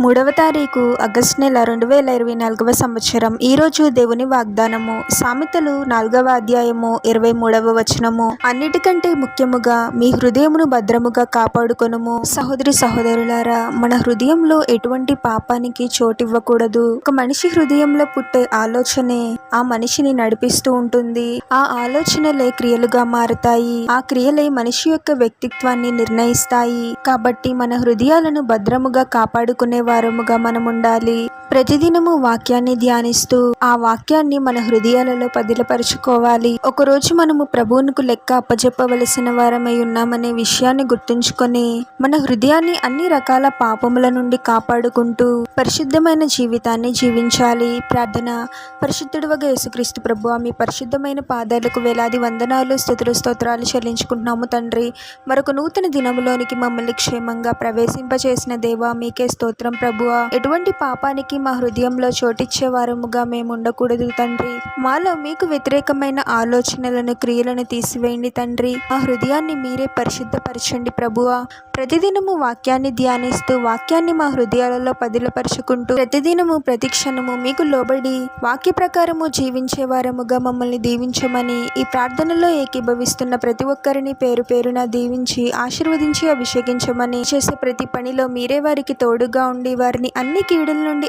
మూడవ తారీఖు ఆగస్టు నెల రెండు వేల ఇరవై నాలుగవ సంవత్సరం. ఈరోజు దేవుని వాగ్దానము. సామెతలు నాలుగవ అధ్యాయము ఇరవై మూడవ వచనము. అన్నిటికంటే ముఖ్యముగా మీ హృదయమును భద్రముగా కాపాడుకొనుము. సహోదరి సహోదరులారా మన హృదయంలో ఎటువంటి పాపానికి చోటివ్వకూడదు. ఒక మనిషి హృదయంలో పుట్టే ఆలోచనే ఆ మనిషిని నడిపిస్తూ ఉంటుంది. ఆ ఆలోచనలే క్రియలుగా మారతాయి. ఆ క్రియలే మనిషి యొక్క వ్యక్తిత్వాన్ని నిర్ణయిస్తాయి. కాబట్టి మన హృదయాలను భద్రముగా కాపాడుకునే వారముగా మనం ఉండాలి ప్రతిదినము వాక్యాన్ని ధ్యానిస్తూ ఆ వాక్యాన్ని మన హృదయాలలో పదిలపరుచుకోవాలి. ఒకరోజు మనము ప్రభువునకు లెక్క అప్పజెప్పవలసిన వారమై ఉన్నామనే విషయాన్ని గుర్తుంచుకొని మన హృదయాన్ని అన్ని రకాల పాపముల నుండి కాపాడుకుంటూ పరిశుద్ధమైన జీవితాన్ని జీవించాలి. ప్రార్థన. పరిశుద్ధుడువగా యేసుక్రీస్తు ప్రభు మీ పరిశుద్ధమైన పాదాలకు వేలాది వందనాలు స్థుతులు స్తోత్రాలు చెల్లించుకుంటున్నాము తండ్రి. మరొక నూతన దినములోనికి మమ్మల్ని క్షేమంగా ప్రవేశింపచేసిన దేవా మీకే స్తోత్రం ప్రభువా. ఎటువంటి పాపానికి మా హృదయంలో చోటిచ్చేవారముగా మేము ఉండకూడదు తండ్రి. మాలో మీకు వ్యతిరేకమైన ఆలోచనలను క్రియలను తీసివేయండి తండ్రి. మా హృదయాన్ని మీరే పరిశుద్ధపరచండి ప్రభువా. ప్రతిదినము వాక్యాన్ని ధ్యానిస్తూ వాక్యాన్ని మా హృదయాలలో పదిలపరుచుకుంటూ ప్రతిదినము ప్రతిక్షణము మీకు లోబడి వాక్య ప్రకారము జీవించే వారముగా మమ్మల్ని దీవించమని ఈ ప్రార్థనలో ఏకీభవిస్తున్న ప్రతి ఒక్కరిని పేరు పేరున దీవించి ఆశీర్వదించి అభిషేకించమని చేసే ప్రతి పనిలో మీరే వారికి తోడుగా ఉండి వారిని అన్ని కీడుల నుండి